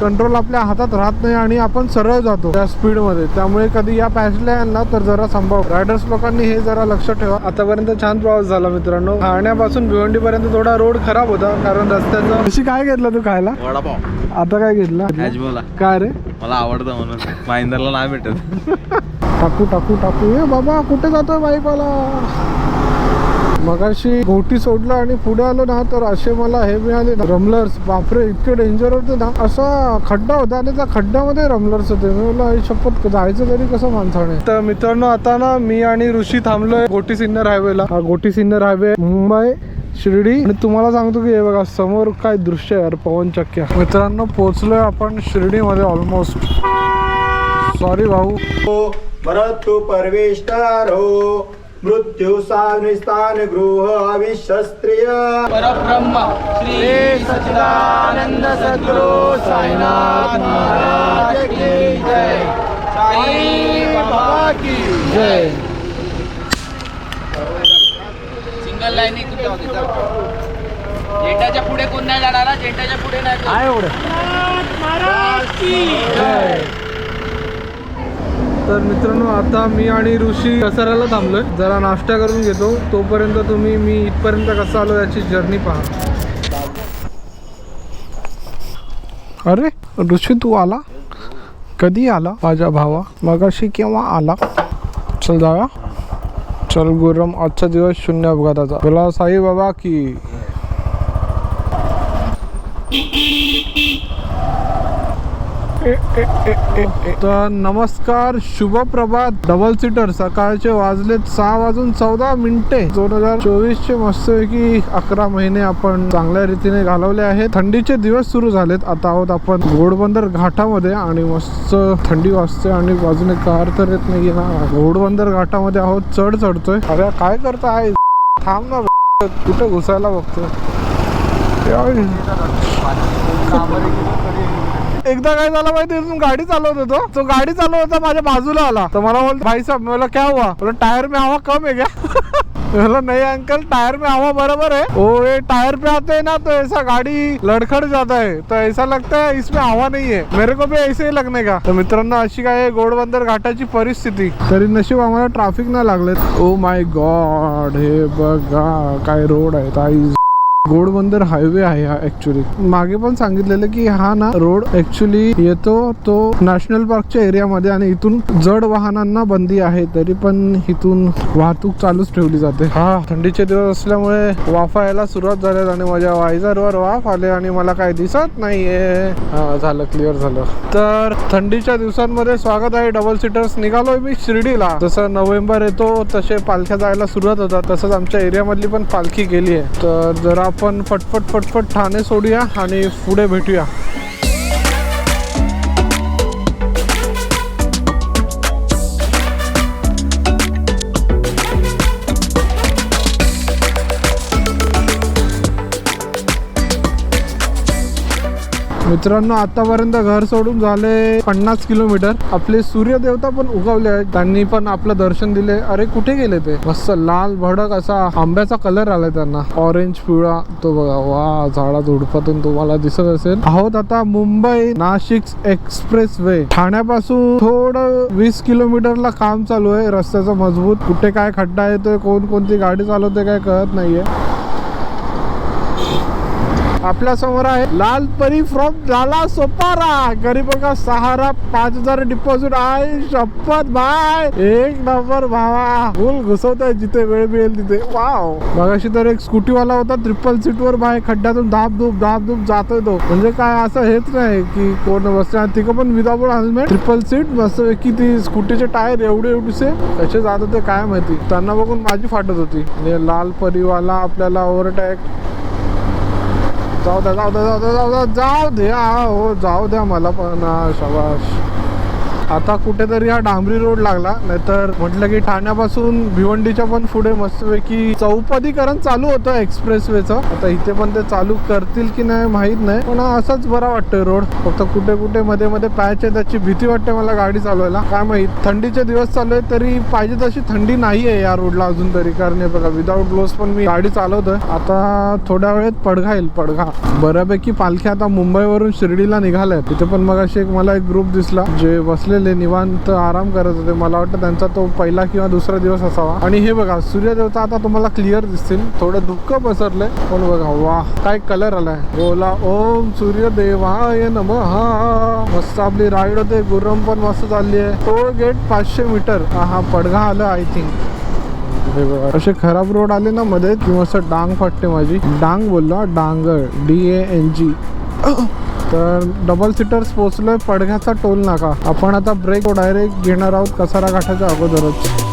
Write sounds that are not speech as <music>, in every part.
Control आपल्या हातात राहत नाही आणि आपण सरळ जातो त्या स्पीडमध्ये त्यामुळे कधी या पॅचला याल ना तर जरा संभव. रायडर्स लोकांनी हे जरा लक्ष ठेवा. आतापर्यंत छान प्रवास झाला मित्रांनो. ठाण्यापासून भिवंडी पर्यंत थोडा रोड खराब होता कारण रस्त्याचा कशी काय घेतलं तू खायला? वडापाव. आता काय घेतलं? काय रे? मला आवडतं म्हणून. महिंदरला नाही भेटत. <laughs> टाकू टाकू टाकू. ए बाबा कुठे जातोय बाईकवाला मगाशी घोटी सोडला आणि पुढे आलो ना तर असे मला हे मिळाले ना. रमलर्स बापरे इतके डेंजर होते ना. असा खड्डा होता आणि त्या खड्ड्यामध्ये रमलर्स होते. मी शपथ जायचं तरी कसं माणसाने? तर मित्रांनो आता ना मी आणि ऋषी थांबलोय गोटी सिन्नर हायवेला. हा गोटी सिन्नर हायवे मुंबई शिर्डी. आणि तुम्हाला सांगतो की हे बघा समोर काय दृश्य आहे यार पवन चक्क्या. मित्रांनो पोहोचलोय आपण शिर्डीमध्ये ऑलमोस्ट सॉरी भाऊ. हो, मरत्तु परवेश हो. मृत्यू साग्निस्तान गृह अविशस्त्रिय परब्रह्म श्री सच्चिदानंद सद्गुरु साईनाथ महाराज की जय साई बाबा की जय सिंगल लाईन कुठे होती झेंड्याच्या पुढे कोण नाही जाणार? झेंड्याच्या पुढे नाही. आहे एवढं जय. तर मित्रांनो आता मी आणि ऋषी कसाऱ्याला थांबलोय. जरा नाश्ता करून घेतो. तोपर्यंत तुम्ही मी इथपर्यंत कसं आलो याची जर्नी पहा अरे ऋषी तू आला? कधी आला माझ्या भावा? मगाशी केव्हा आला? चल जाऊया. चल गुरम आजचा दिवस शून्य अपघाताचा. बोला साई बाबा की तर नमस्कार शुभ प्रभात डबल सीटर सकाळचे वाजलेत सहा वाजून चौदा मिनिटे. दोन हजार चोवीस चे मस्तपैकी अकरा महिने आपण चांगल्या रीतीने घालवले आहेत. थंडीचे दिवस सुरू झालेत. आता आहोत आपण घोडबंदर घाटामध्ये आणि मस्त थंडी वाजते आणि बाजूने कार तर येत नाही ना. घोडबंदर घाटामध्ये आहोत. चढ चढतोय. अरे काय करताय थांब ना. कुठे घुसायला बघतोय? एकदा काय झालं माहिती आहे? गाडी चालवत होतो. तो गाडी चालवत होता माझ्या बाजूला आला. तर मला बोल भाई साहब मला क्या हुआ? बोला टायर में हवा कम है क्या? <laughs> बोला नहीं अंकल टायर में हवा बराबर है. ओ ये टायर पे आते हैं ना तो ऐसा गाड़ी लड़खड़ जाता है तो ऐसा लगता है इसमें हवा नहीं है। मेरे को भी ऐसे ही लगने का. तर मित्रांनो अशी काय गोडबंदर घाटाची परिस्थिती. तरी नशीब आम्हाला ट्रॅफिक नाही लागलेत ओ माय गॉड हे बघा काय रोड आहेत आई घोडबंदर हायवे आहे हा ऍक्च्युली मागे पण सांगितलेलं की हा ना रोड ऍक्च्युली येतो तो नॅशनल पार्कच्या एरियामध्ये आणि इथून जड वाहनांना बंदी आहे तरी पण इथून वाहतूक चालूच ठेवली जाते. हा थंडीचे दिवस असल्यामुळे वाफा यायला सुरुवात झाल्यात आणि माझ्या वायझरवर वाफ आले आणि मला काय दिसत नाहीये. झालं क्लिअर झालं. तर थंडीच्या दिवसांमध्ये स्वागत आहे डबल सीटर्स निघालोय मी शिर्डीला. जसं नोव्हेंबर येतो तसे पालख्या जायला सुरुवात होतात. तसंच आमच्या एरियामधली पण पालखी गेली आहे तर जरा आपण फटफट फटफट ठाणे सोडूया आणि पुढे भेटूया. मित्रांनो आतापर्यंत घर सोडून झाले पन्नास किलोमीटर. आपले सूर्यदेवता पण उगवले आहेत. त्यांनी पण आपलं दर्शन दिले. अरे कुठे गेले ते? मस्त लाल भडक असा आंब्याचा कलर आलाय त्यांना. ऑरेंज पिवळा. तो बघा वा झाडा झुडपातून तुम्हाला दिसत असेल. आहोत आता मुंबई नाशिक एक्सप्रेस वे ठाण्यापासून थोडं वीस किलोमीटरला काम चालू आहे. रस्त्याचं मजबूत. कुठे काय खड्डा येतोय कोण कोणती गाडी चालवते काय कळत नाहीये. आपल्यासमोर आहे. लाल परी फ्रॉम झाला सोपारा. गरीब का सहारा पाच हजार डिपॉझिट आहे. शपथ बाय एक नंबर भावा. फुल घुसवताय जिथे वेळ मिळेल तिथे. वाव मगाशी तर एक स्कूटीवाला होता ट्रिपल सीट वर बाय खड्ड्यातून धाप धूप धाप धूप जातोय तो. म्हणजे काय असं हेच नाही की कोण बसते आणि तिकडे पण विदाउट हेल्मेट ट्रिपल सीट मस्त की ती स्कूटीचे टायर एवढे एवढेसे कसे जात होते काय माहिती. त्यांना बघून माझी फाटत होती. लाल परीवाला आपल्याला ओव्हरटॅक जाऊ द्या जाऊ द्या जाऊ द्या जाऊ द्या जाऊ द्या हो जाऊ द्या मला पण हा, शाबाश आता कुठेतरी हा डांबरी रोड लागला नाहीतर म्हटलं की ठाण्यापासून भिवंडीच्या पण पुढे मस्तपैकी चौपदीकरण चालू होतं एक्सप्रेस वेचं आता इथे पण ते चालू करतील की नाही माहीत नाही पण असाच बरा वाटतोय रोड. फक्त कुठे कुठे मध्ये मध्ये पॅच आहे त्याची भीती वाटते मला गाडी चालवायला. काय माहीत थंडीचे दिवस चालू आहे तरी पाहिजे तशी थंडी नाही आहे या रोडला अजून तरी कारण हे बघा विदाऊट ग्लोव्स पण मी गाडी चालवतोय. आता थोड्या वेळेत पडघा येईल पडघा. बऱ्यापैकी पालख्या आता मुंबईवरून शिर्डीला निघाल्या तिथे पण मग एक मला एक ग्रुप दिसला जे बसले बसलेले निवांत आराम करत होते. मला वाटतं त्यांचा तो पहिला किंवा दुसरा दिवस असावा. आणि हे बघा सूर्यदेवता आता तुम्हाला क्लिअर दिसतील. थोडं दुःख पसरलंय पण बघा वा काय कलर आलाय. बोला ओम सूर्यदेवाय नमः. मस्त आपली राईड होते गुरम पण मस्त चालली आहे. टोल गेट पाचशे मीटर हा पडघा आलं आय थिंक हे बघा असे खराब रोड आले ना मध्ये किंवा असं डांग फाटते माझी. डांग बोललो डांगर डी ए एन जी तर डबल सीटर्स पोचलोय पडघ्याचा टोल नाका. आपण आता ब्रेक डायरेक्ट घेणार आहोत कसारा घाटाच्या अगोदरच.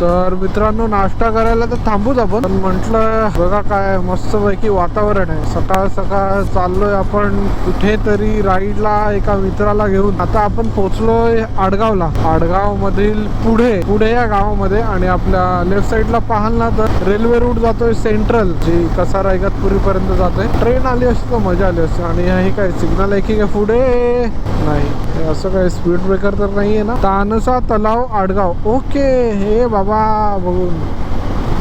तर मित्रांनो नाश्ता करायला तर थांबूच आपण. पण म्हटलं बघा काय मस्त पैकी वातावरण आहे. सकाळ सकाळ चाललोय आपण कुठेतरी राईडला एका मित्राला घेऊन. आता आपण पोहोचलोय आडगावला. आडगाव मधील पुढे पुढे या गावामध्ये आणि आपल्या लेफ्ट साईडला पाहाल ना तर रेल्वे रूट जातोय सेंट्रल जी कसारा इगतपुरी पर्यंत जातोय. ट्रेन आली असती तर मजा आली असते. आणि हे काय सिग्नल आहे की काय पुढे? नाही. असं काय स्पीड ब्रेकर तर नाही आहे ना? तानसा तलाव आडगाव. ओके हे बाबा बघून.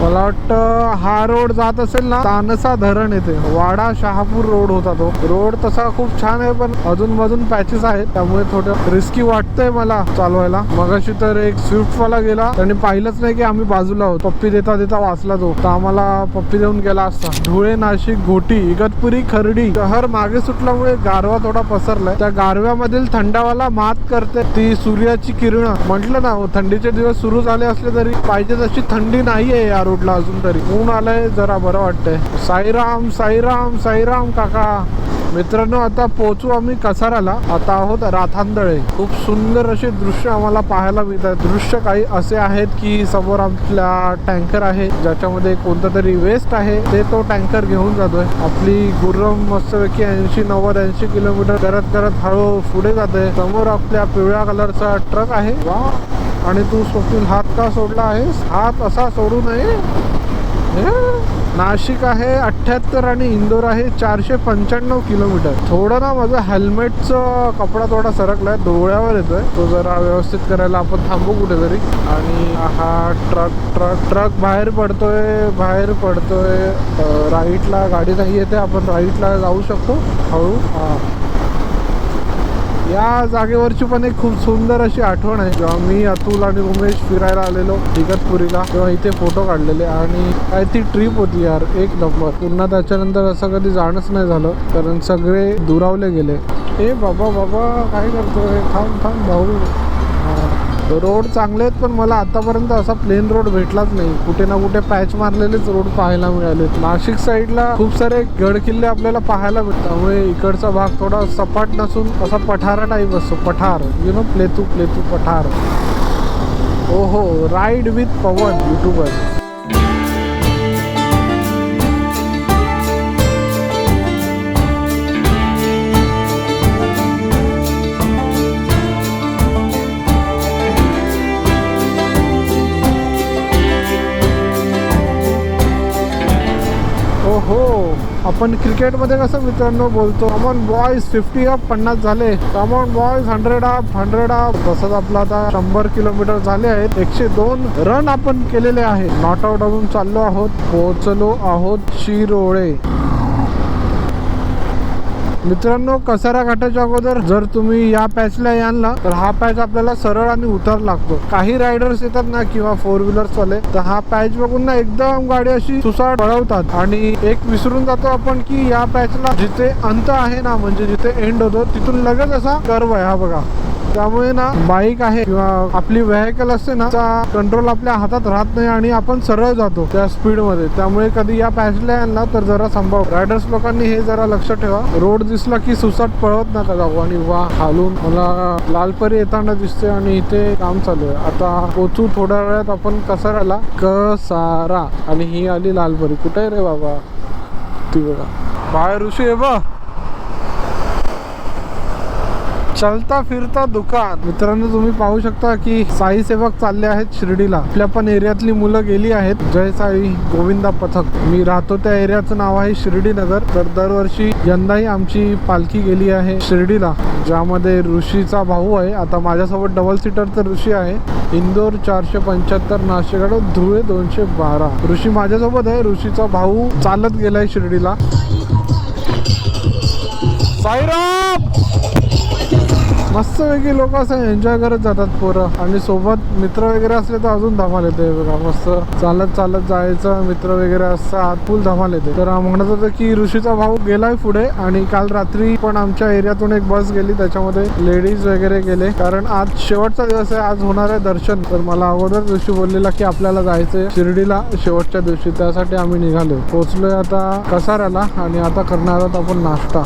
मला वाटतं हा रोड जात असेल ना तानसा धरण येते. वाडा शहापूर रोड होता तो. रोड तसा खूप छान आहे पण अजून मधून पॅचेस आहेत. त्यामुळे थोडं रिस्की वाटतंय मला चालवायला. मगाशी तर एक स्विफ्ट वाला गेला. त्यांनी पाहिलंच नाही की आम्ही बाजूला आहोत पप्पी देता देता वाचला तो. तर आम्हाला पप्पी देऊन गेला असता. धुळे नाशिक घोटी इगतपुरी खर्डी. शहर मागे सुटल्यामुळे गारवा थोडा पसरलाय. त्या गारव्यामधील थंडावाला मात करते ती सूर्याची किरण. म्हटलं ना हो, थंडीचे दिवस सुरू झाले असले तरी पाहिजे तशी थंडी नाहीये यार. रोडला अजून तरी. ऊन आलंय जरा बरं वाटतंय. साईराम साईराम साईराम काका. मित्रांनो आता पोहोचू आम्ही कसाराला. आता आहोत राथांदळे. खूप सुंदर असे दृश्य आम्हाला पाहायला मिळतात. दृश्य काही असे आहेत की समोर आपल्या टँकर आहे ज्याच्यामध्ये कोणता तरी वेस्ट आहे. ते तो टँकर घेऊन जातोय. आपली गुर्रम मस्तपैकी ऐंशी नव्वद ऐंशी किलोमीटर करत करत हळू पुढे जाते समोर आपल्या पिवळ्या कलरचा ट्रक आहे. वा! आणि तू स्वप्नील हात का सोडला आहेस? हात असा सोडू नये. हे? नाशिक आहे अठ्ठ्याहत्तर आणि इंदोर आहे चारशे पंच्याण्णव किलोमीटर. थोडं ना माझं हेल्मेटचं कपडा थोडा सरकलाय डोळ्यावर येतोय. तो जरा व्यवस्थित करायला आपण थांबू कुठेतरी. आणि हा ट्रक ट्रक ट्रक बाहेर पडतोय बाहेर पडतोय. राईटला गाडी नाही येते आपण राईटला जाऊ शकतो. हळू. हा. या जागेवरची पण एक खूप सुंदर अशी आठवण आहे जेव्हा मी अतुल आणि उमेश फिरायला आलेलो इगतपुरीला तेव्हा इथे फोटो काढलेले आणि काय ती ट्रिप होती यार एक नंबर पुन्हा त्याच्यानंतर असं कधी जाणंच नाही झालं कारण सगळे दुरावले गेले. ए बाबा बाबा काय करतोय? थांब थांब भाऊ. रोड चांगले आहेत पण मला आतापर्यंत असा प्लेन रोड भेटलाच नाही. कुठे ना कुठे पॅच मारलेलेच रोड पाहायला मिळाले नाशिक साईडला खूप सारे गड किल्ले आपल्याला पाहायला मिळतात त्यामुळे इकडचा भाग थोडा सपाट नसून असा पठारा टाईप असतो पठार. यु नो प्लेतू प्लेतू पठार. हो हो राईड विथ पवन युट्यूबर आपण क्रिकेटमध्ये कसं मित्रांनो बोलतो कमॉन बॉयज फिफ्टी अप पन्नास झाले. Come on boys hundred up hundred up तसंच आपलं आता शंभर किलोमीटर झाले आहेत. एकशे दोन रन आपण केलेले आहे. नॉट आउट अजून चाललो आहोत पोहोचलो आहोत शिरोळे. मित्रांनो कसारा घाटाच्या अगोदर जर तुम्ही या पॅचला आणला तर हा पॅच आपल्याला सरळ आणि उतार लागतो. काही रायडर्स येतात ना किंवा फोर व्हीलर्स वाले तर हा पॅच बघून ना एकदम गाडी अशी सुसाट पळवतात. आणि एक विसरून जातो आपण की या पॅचला जिथे अंत आहे ना म्हणजे जिथे एंड होतो तिथून लगेच असा कर्व आहे. हा बघा. त्यामुळे ना बाईक आहे किंवा आपली व्हेकल असते ना कंट्रोल आपल्या हातात राहत नाही आणि आपण सरळ जातो त्या स्पीडमध्ये त्यामुळे कधी या पॅचला याल तर जरा संभव रायडर्स लोकांनी हे जरा लक्ष ठेवा. रोड दिसला की सुसाट पळवत नका जाऊ आणि वा खालून मला लालपरी येताना दिसते आणि इथे काम चालू आहे. आता पोचू थोड्या वेळात आपण कसाराला कसारा. आणि ही आली लालपरी. कुठे आहे रे बाबा? ती बघा. बाहेर ऋषी आहे बा. चलता फिरता दुकान. मित्रांनो तुम्ही पाहू शकता की साई सेवक चालले आहेत शिर्डीला. आपल्या पण एरियातली मुलं गेली आहेत. जय साई गोविंदा पथक. मी राहतो त्या एरियाचं नाव आहे शिर्डी नगर. तर दरवर्षी यंदाही आमची पालखी गेली आहे शिर्डीला ज्यामध्ये ऋषीचा भाऊ आहे. आता माझ्यासोबत डबल सीटर तर ऋषी आहे. इंदोर चारशे पंच्याहत्तर नाशिक धुळे दोनशे बारा. ऋषी माझ्यासोबत आहे. ऋषीचा भाऊ चालत गेलाय शिर्डीला. साईराम! मस्त वेगळी लोक असं एन्जॉय करत जातात पोरं. आणि सोबत मित्र वगैरे असले तर अजून धमाल येते बघा मस्त. चालत चालत जायचं मित्र वगैरे असतात फुल धमाल येते. तर म्हणत होतं की ऋषीचा भाऊ गेलाय पुढे आणि काल रात्री पण आमच्या एरियातून एक बस गेली त्याच्यामध्ये लेडीज वगैरे गेले. कारण आज शेवटचा दिवस आहे आज होणार आहे दर्शन. तर मला अगोदर ऋषी बोललेला की आपल्याला जायचंय शिर्डीला शेवटच्या दिवशी. त्यासाठी आम्ही निघालो. पोहोचलोय आता कसाऱ्याला आणि आता करणार आहोत आपण नाश्ता.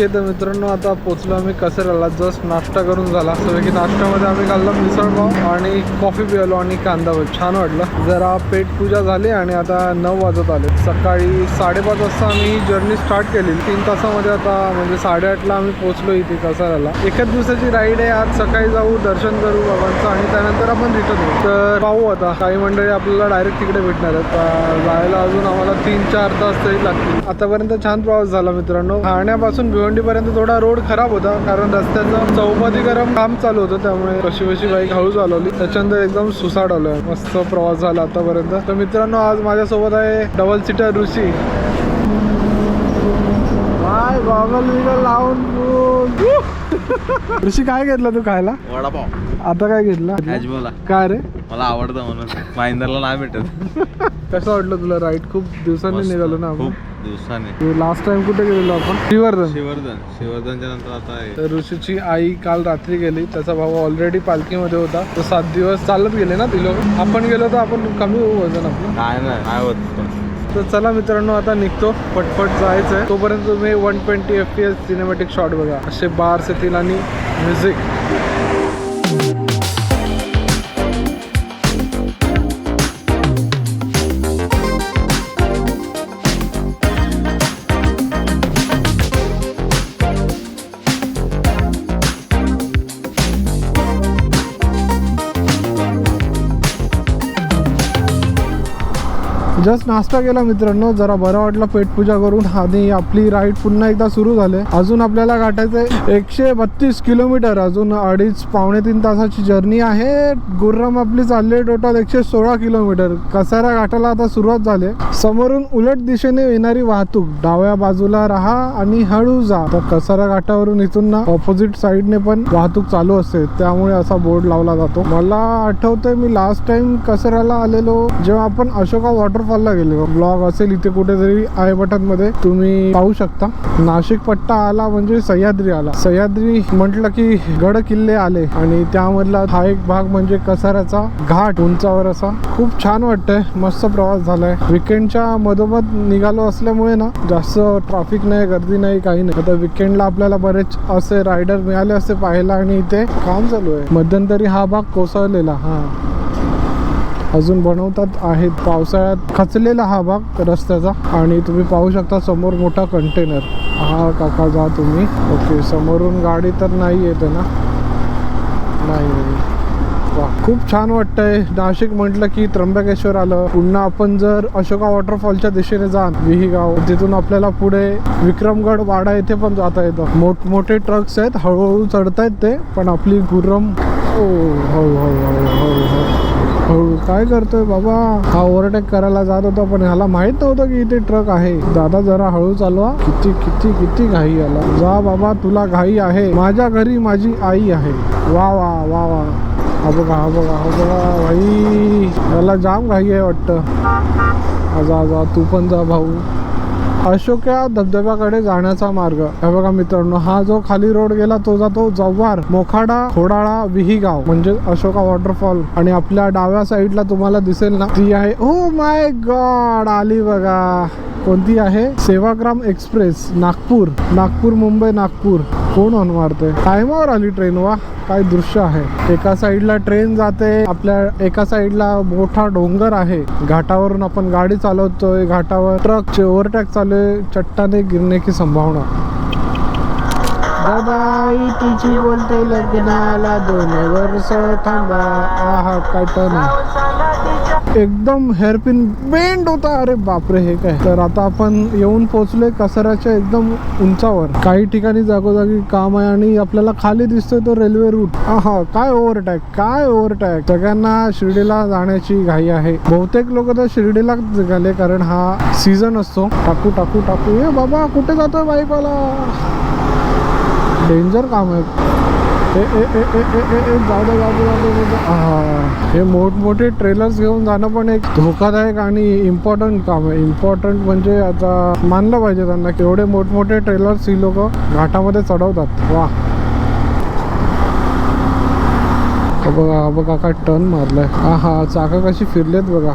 ओके तर मित्रांनो आता पोचलो आम्ही कसेराला जस्ट नाश्ता करून झाला. की नाश्त्यामध्ये आम्ही खाल्लं मिसळपाव आणि कॉफी पिलो आणि कांदा भजी छान वाटलं. जरा पेट पूजा झाली आणि आता नऊ वाजत आले. सकाळी साडेपाच वाजता आम्ही जर्नी स्टार्ट केली. तीन तासामध्ये आता म्हणजे साडेआठला आम्ही पोचलो इथे कसाराला एकच दिवसाची राईड आहे. आज सकाळी जाऊ दर्शन करू बाबांचं आणि त्यानंतर आपण रिटर्न येऊ तर पाहू आता. काही मंडळी आपल्याला डायरेक्ट तिकडे भेटणार आहेत. तर जायला अजून तीन चार तास तरी लागतील. आतापर्यंत छान प्रवास झाला मित्रांनो. ठाण्यापासून भिवंडीपर्यंत थोडा रोड खराब होता कारण रस्त्याचं चौपातीकरण काम चालू होतं त्यामुळे कशी कशी बाईक हळू चालवली त्याच्यानंतर एकदम सुसाट आलोय. मस्त प्रवास झाला आतापर्यंत. तर मित्रांनो आज माझ्यासोबत आहे डबल सीटर ऋषी. काय गॉगल बिगल लावून. <laughs> ऋषी काय घेतलं तू खायला? वडापाव. आता काय घेतलं? काय रे? मला आवडतं म्हणून. महिंद्राला नाही भेटत. कसं वाटलं तुला राईड खूप दिवसांनी मस्त. निघालो ना आपण. खूप दिवसाने. लास्ट टाइम कुठे गेलेलो आपण? श्रीवर्धन शिवर्धन. शिवर्धनच्या नंतर आता हे. तर ऋषीची आई काल रात्री गेली. त्याचा भाऊ ऑलरेडी पालखीमध्ये होता. तो सात दिवस चालत गेले ना ती लोक आपण गेलो तर आपण कमी होऊ वजन आपलं. काय नाही. काय होत तर चला मित्रांनो आता निघतो. पटपट जायचं आहे तोपर्यंत तुम्ही one twenty F P S cinematic shot बघा. असे बार्स येतील आणि म्युझिक जस्ट नाश्ता केला मित्रांनो जरा बरं वाटलं पेटपूजा करून. आणि आपली राईड पुन्हा एकदा सुरू झाले. अजून आपल्याला गाठायचं एकशे बत्तीस किलोमीटर अजून अडीच पावणे तीन तासाची जर्नी आहे. गुर्रम आपली चालली टोटल एकशे सोळा किलोमीटर कसारा घाटाला आता सुरुवात झाली समोरून उलट दिशेने येणारी वाहतूक. डाव्या बाजूला राहा आणि हळू जा. तर कसारा घाटावरून इथून ना ऑपोजिट साईडने पण वाहतूक चालू असते. त्यामुळे असा बोर्ड लावला जातो. मला आठवतंय मी लास्ट टाइम कसाराला आलेलो जेव्हा आपण अशोका वॉटरफॉलला गेले ब्लॉग असेल इथे कुठेतरी आय बटनमध्ये तुम्ही पाहू शकता. नाशिक पट्टा आला म्हणजे सह्याद्री आला. सह्याद्री म्हटलं की गड किल्ले आले. आणि त्यामधला हा एक भाग म्हणजे कसाऱ्याचा घाट उंचावर असा. खूप छान वाटतंय. मस्त प्रवास झालाय. विकेंडच्या मधोमध निघालो असल्यामुळे ना जास्त ट्रॅफिक नाही गर्दी नाही काही नाही. आता विकेंडला आपल्याला बरेच असे रायडर मिळाले असते पाहायला आणि इथे काम चालू आहे. मध्यंतरी हा भाग कोसळलेला. हा. अजून बनवतात आहेत. पावसाळ्यात खचलेला हा भाग रस्त्याचा आणि तुम्ही पाहू शकता समोर मोठा कंटेनर हा काका जा तुम्ही. ओके समोरून गाडी तर नाही येते ना? नाही. वा खूप छान वाटतंय. नाशिक म्हटलं की त्र्यंबकेश्वर आलं. पुन्हा आपण जर अशोका वॉटरफॉलच्या दिशेने जाण विहीगाव तिथून आपल्याला पुढे विक्रमगड वाडा येथे पण जाता येतं. मोठमोठे ट्रक्स आहेत. हळूहळू चढतायत ते पण आपली गुर्रम ओ हळू हळू हळू हळू हळू हो, काय करतोय बाबा? हा ओव्हरटेक करायला जात होता पण ह्याला माहीत नव्हतं की इथे ट्रक आहे. दादा जरा हळू चालवा. किती किती किती घाई आला जा बाबा तुला घाई आहे. माझ्या घरी माझी आई आहे. वा वा वा वा. हा बघा हा बघा हा बघा भाई. याला जाम घाई आहे वाटतं. आजा आजा तू पण जा भाऊ. अशोक या धबधब्याकडे जाण्याचा मार्ग. हे बघा मित्रांनो हा जो खाली रोड गेला तो जातो जव्हार मोखाडा खोडाळा विहीगाव. म्हणजे अशोका वॉटरफॉल आणि आपल्या डाव्या साईडला तुम्हाला दिसेल ना ती आहे ओ माय गॉड आली बघा. कोणती आहे? सेवाग्राम एक्सप्रेस नागपूर. नागपूर मुंबई नागपूर. कोण ऑन मारतोय? टायमावर आली ट्रेन वा काय दृश्य आहे. एका साईडला ट्रेन जाते आपल्या एका साईडला मोठा डोंगर आहे. घाटावरून आपण गाडी चालवतोय घाटावर ट्रक चे ओव्हरटॅक चालू आहे चट्टाने गिरणे की संभावना. बाबाई तुझी बोलते लग्नाला दोन वर्ष थांबा. आहा काय टर्न एकदम हेअरपिन बेंड होता. अरे बापरे हे काय? तर आता आपण येऊन पोहोचलोय कसाऱ्याच्या एकदम उंचावर. काही ठिकाणी जागोजागी काम आहे आणि आपल्याला खाली दिसतोय तो रेल्वे रूट हा काय ओव्हरटॅक काय ओव्हरटॅक सगळ्यांना शिर्डीला जाण्याची घाई आहे. बहुतेक लोक तर शिर्डीला झाले कारण हा सीझन असतो. टाकू टाकू टाकू. ए बाबा कुठे जातोय बाईकवाला डेंजर काम आहे. ए ए ए ए ए ए ए जाऊ दे जाऊ दे जाऊ दे, हे मोठमोठे ट्रेलर्स घेऊन जाणं पण एक धोकादायक आणि इम्पॉर्टंट काम आहे. इम्पॉर्टंट म्हणजे आता मानलं पाहिजे त्यांना की एवढे मोठमोठे ट्रेलर्स ही लोक घाटामध्ये चढवतात. वा. बघा बघा काय टर्न मारलाय. हा हा चाका कशी फिरलेत बघा.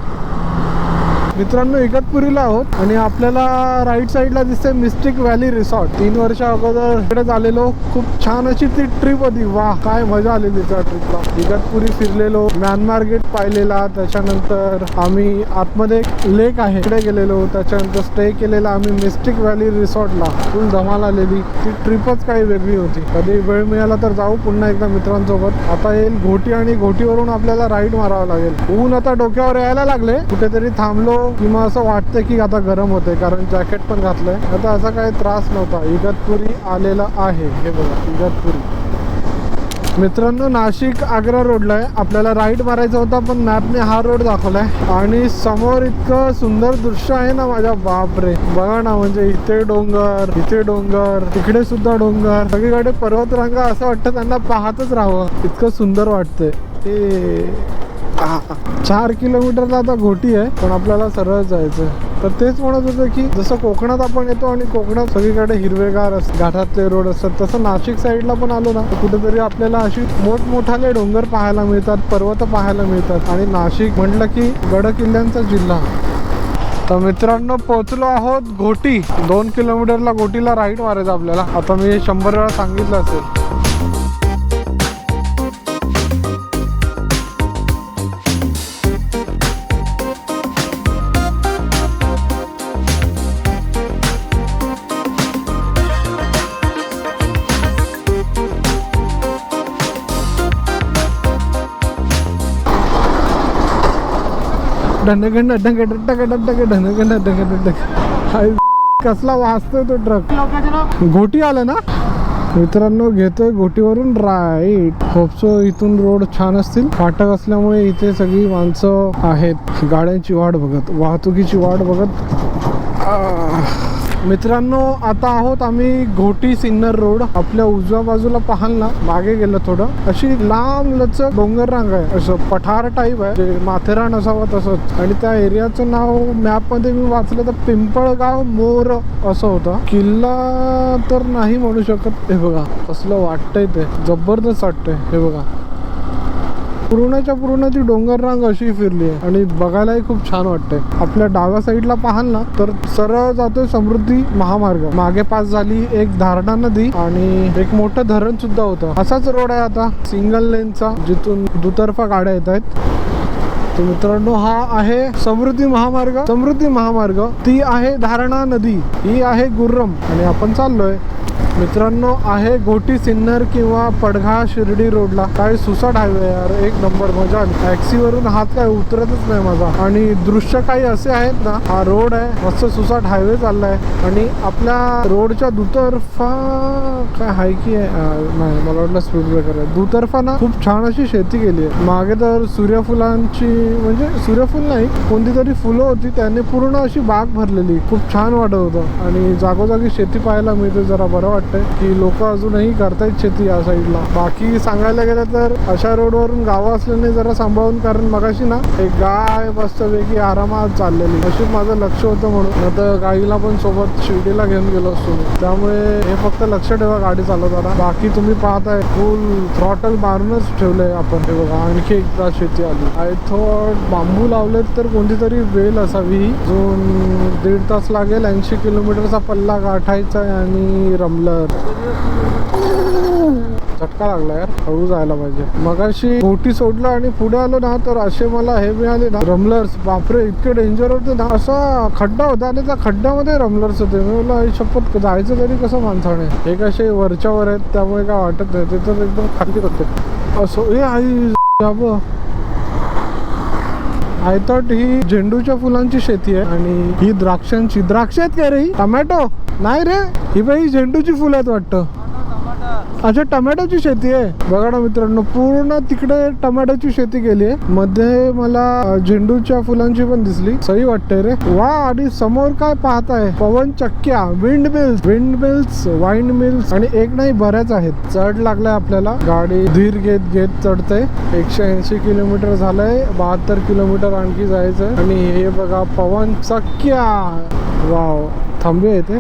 मित्रांनो इगतपुरीला आहोत आणि आपल्याला राईट साईडला दिसते मिस्टिक व्हॅली रिसॉर्ट. तीन वर्ष अगोदर इकडे झालेलो. खूप छान अशी ती ट्रिप होती. वा काय मजा आलेली त्या ट्रिपला इगतपुरी फिरलेलो. म्यानमार गेट पाहिलेला. त्याच्यानंतर आम्ही आतमध्ये एक लेक आहे. तिकडे गेलेलो. त्याच्यानंतर स्टे केलेला आम्ही मिस्टिक व्हॅली रिसॉर्टला. फुल धमाल आलेली. ती ट्रिपच काही वेगळी होती. कधी वेळ मिळाला तर जाऊ पुन्हा एकदा मित्रांसोबत. आता येईल घोटी आणि घोटीवरून आपल्याला राईड मारावं लागेल. ऊन आता डोक्यावर यायला लागले. कुठेतरी थांबलो. किंवा असं वाटतं की आता गरम होते कारण जॅकेट पण घातलंय. आता असा काही त्रास नव्हता. इगतपुरी आलेला आहे. हे बघा इगतपुरी. मित्रांनो नाशिक आग्रा रोडला आहे. आपल्याला राईट मारायचा होता पण मॅपने हा रोड दाखवलाय. आणि समोर इतकं सुंदर दृश्य आहे ना माझ्या बापरे. बघा ना म्हणजे इथे डोंगर इथे डोंगर तिकडे सुद्धा डोंगर. सगळीकडे पर्वतरांगा असं वाटतं त्यांना पाहतच राहावं. इतकं सुंदर वाटतंय. ते चार किलोमीटरला आता घोटी आहे पण आपल्याला सरळ जायचं तर तेच म्हणत होतं की जसं कोकणात आपण येतो आणि कोकणात सगळीकडे हिरवेगार असतात घाटातले रोड असतात तसं नाशिक साईडला पण आलो ना कुठेतरी आपल्याला अशी मोठमोठाले डोंगर पाहायला मिळतात पर्वत पाहायला मिळतात. आणि नाशिक म्हटलं की गड किल्ल्यांचा जिल्हा. तर मित्रांनो पोहोचलो आहोत घोटी. दोन किलोमीटरला घोटीला राईट मारायचं आपल्याला. आता मी शंभर वेळा सांगितलं असेल. ढनगंड ढंग डग डग ढनगंड डग डग हाय कसला वाचतोय तो ट्रक घोटी आलं ना? मित्रांनो घेतोय घोटीवरून राईट होपसो इथून रोड छान असतील. फाटक असल्यामुळे इथे सगळी माणसं आहेत. गाड्यांची वाट बघत वाहतुकीची वाट बघत. मित्रांनो आता आहोत आम्ही घोटी सिन्नर रोड. आपल्या उजव्या बाजूला पाहाल ना मागे गेलं थोडं. अशी लांब लचक डोंगर रांग आहे. असं पठार टाईप आहे. माथेरान असावं तसंच. आणि त्या एरियाचं नाव मॅपमध्ये मी वाचलं तर पिंपळगाव मोर असं होतं. किल्ला तर नाही म्हणू शकत. हे बघा कसलं वाटतंय ते. जबरदस्त वाटतंय. हे बघा. पूर्णच्या पूर्ण ती डोंगर रांग अशी फिरली आहे. आणि बघायलाही खूप छान वाटतंय. आपल्या डाव्या साईडला पाहाल ना तर सरळ जातोय समृद्धी महामार्ग. मागे पास झाली एक धारणा नदी आणि एक मोठं धरण सुद्धा होतं. असाच रोड आहे आता सिंगल लेनचा जिथून दुतर्फा गाड्या येत आहेत तर मित्रांनो हा आहे समृद्धी महामार्ग. समृद्धी महामार्ग ती आहे धारणा नदी. ही आहे गुर्रम. आणि आपण चाललोय. मित्रांनो आहे गोटी सिन्नर किंवा पडघा शिर्डी रोडला. काय सुसाट हायवे यार. एक नंबर मजा टॅक्सीवरून टॅक्सी वरून हात काय उतरतच नाही माझा. आणि दृश्य काही असे आहेत ना हा रोड आहे. मस्त सुसाट हायवे चाललाय. आणि आपल्या रोडच्या दुतर्फा काय हाय की आहे नाही मला वाटलं स्पीड ब्रेकर आहे. दुतर्फा ना खूप छान अशी शेती केली आहे. मागे तर सूर्यफुलांची म्हणजे सूर्यफूल नाही कोणती तरी फुलं होती त्याने पूर्ण अशी बाग भरलेली. खूप छान वाटत होतं. आणि जागोजागी शेती पाहायला मिळते जरा बरं वाटतंय. की लोक अजूनही करतायत शेती या साईडला. बाकी सांगायला गेलं तर अशा रोडवरून गावं असल्याने जरा सांभाळून कारण मगाशी ना एक गाय मस्तपैकी आरामात चाललेली. अशी माझं लक्ष होतं म्हणून. आता गाईला पण सोबत शिर्डीला घेऊन गेलो असतो मी. त्यामुळे हे फक्त लक्ष ठेवा गाडी चालवताना. बाकी तुम्ही पाहताय फुल थ्रॉटल मारूनच ठेवलंय आपण. हे बघा आणखी एकदा शेती आली. आय थो बांबू लावलेत तर कोणती तरी वेल असावी. जो दीड तास लागेल. ऐंशी किलोमीटरचा पल्ला गाठायचा आणि रमलर झटका लागला यार. हळू जायला पाहिजे. मगाशी मोठी सोडलं आणि पुढे आलो ना तर असे मला हे मिळाले ना रमलर्स. बापरे इतके डेंजर होते ना. असा खड्डा होता आणि त्या खड्ड्यामध्ये रमलर्स होते. मी बोललो शपथ जायचं तरी कसं माणसाने? हे कसे वरच्यावर आहेत त्यामुळे काय वाटत नाही. ते तर एकदम खाली होते. असो ए आई आय थॉट ही झेंडूच्या फुलांची शेती आहे आणि ही द्राक्षांची. द्राक्ष आहेत का रे ही? टमॅटो? नाही रे. ही बाई झेंडूची फुलं आहेत वाटतं. अच्छा टमॅटोची शेती आहे. बघा ना मित्रांनो पूर्ण तिकडे टमॅटोची शेती केली आहे. मध्ये मला झेंडूच्या फुलांची पण दिसली. सही वाटते रे. वा आणि समोर काय पाहताय पवन चक्क्या wind mills wind mills wine mills आणि एक नाही बऱ्याच आहेत. चढ लागलाय आपल्याला. गाडी धीर घेत घेत चढते एकशे ऐंशी किलोमीटर झालंय. बहात्तर किलोमीटर आणखी जायचंय. आणि हे बघा पवन चक्क्या. वाव. थांबू येते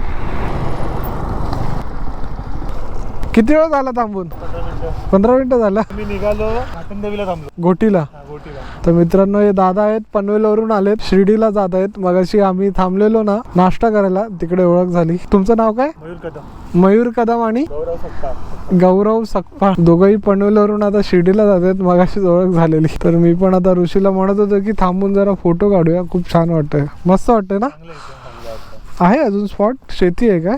किती वेळ झाला थांबून? पंधरा मिनिटं. झाला? मी निघालो नाटनदेवीला थांबलो. गोटीला? हा, गोटीला. तर मित्रांनो हे दादा आहेत पनवेलवरून आलेत शिर्डीला जात आहेत. मगाशी आम्ही थांबलेलो ना नाश्ता करायला तिकडे ओळख झाली. तुमचं नाव काय? मयूर कदम. मयूर कदम आणि? गौरव सकपाळ दोघंही पनवेलवरून आता शिर्डीला जात आहेत मगाशीच ओळख झालेली. तर मी पण आता ऋषीला म्हणत होतो की थांबून जरा फोटो काढूया खूप छान वाटतंय. मस्त वाटतंय ना? आहे अजून स्पॉट शेती आहे काय?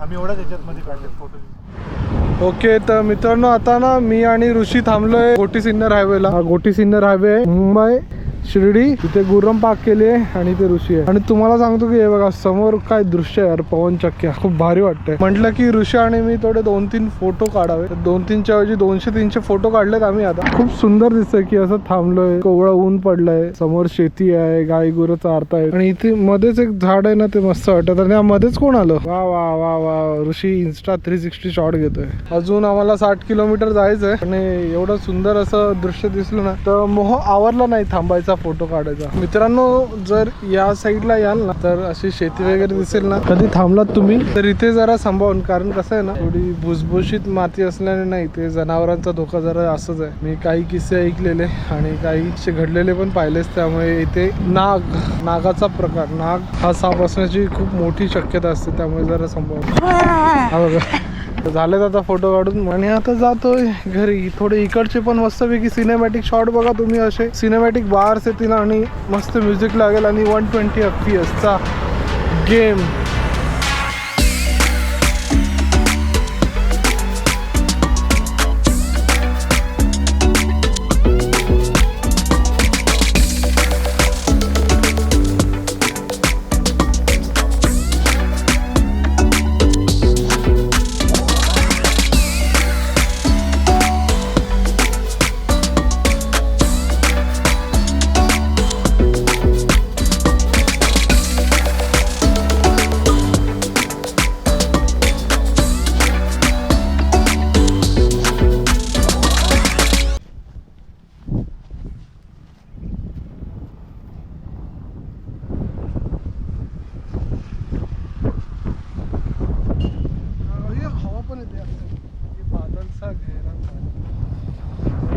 आम्ही एवढा याच्यातमध्ये काढले फोटो ओके तर मित्रांनो आता ना मी आणि ऋषी थांबलोय गोटी सिन्नर हायवेला. हा गोटी सिन्नर हायवे मुंबई. शिर्डी इथे गुरम पार्क केली आहे आणि इथे ऋषी आहे. आणि तुम्हाला सांगतो की हे बघा समोर काय दृश्य आहे यार पवन चक्क्या खूप भारी वाटतंय. म्हटलं की ऋषी आणि मी थोडे दोन तीन फोटो काढावे. दोन तीनच्या ऐवजी दोनशे तीनशे फोटो काढलेत आम्ही आता. खूप सुंदर दिसतंय की असं थांबलोय. कोवळं ऊन पडलंय. समोर शेती आहे गाई गुरं चारताय आणि इथे मध्येच एक झाड आहे ना ते मस्त वाटत. आणि मध्येच कोण आलं? वा वा वा वा. Rishi insta three sixty shot घेतोय. अजून आम्हाला साठ किलोमीटर जायचंय. आणि एवढं सुंदर असं दृश्य दिसलं ना तर मोह आवरला नाही थांबायचं. फोटो काढायचा. मित्रांनो जर या साईडला याल ना तर अशी शेती वगैरे दिसेल ना. कधी थांबलात तुम्ही? तर इथे जरा सांभाळून कारण कसं आहे ना थोडी भुसभुशीत माती असल्याने नाही ते जनावरांचा धोका जरा असंच आहे. मी काही किस्से ऐकलेले आणि काही घडलेले पण पाहिलेच त्यामुळे इथे नाग नागाचा प्रकार. नाग हा साप असण्याची खूप मोठी शक्यता असते त्यामुळे जरा सांभाळून हा बघा. झालेत आता फोटो काढून. आणि आता जातोय घरी. थोडे इकडचे पण मस्तपैकी सिनेमॅटिक शॉट बघा तुम्ही असे. सिनेमॅटिक बार्स येतील आणि मस्त म्युझिक लागेल आणि वन ट्वेंटी एफ पी एसचा गेम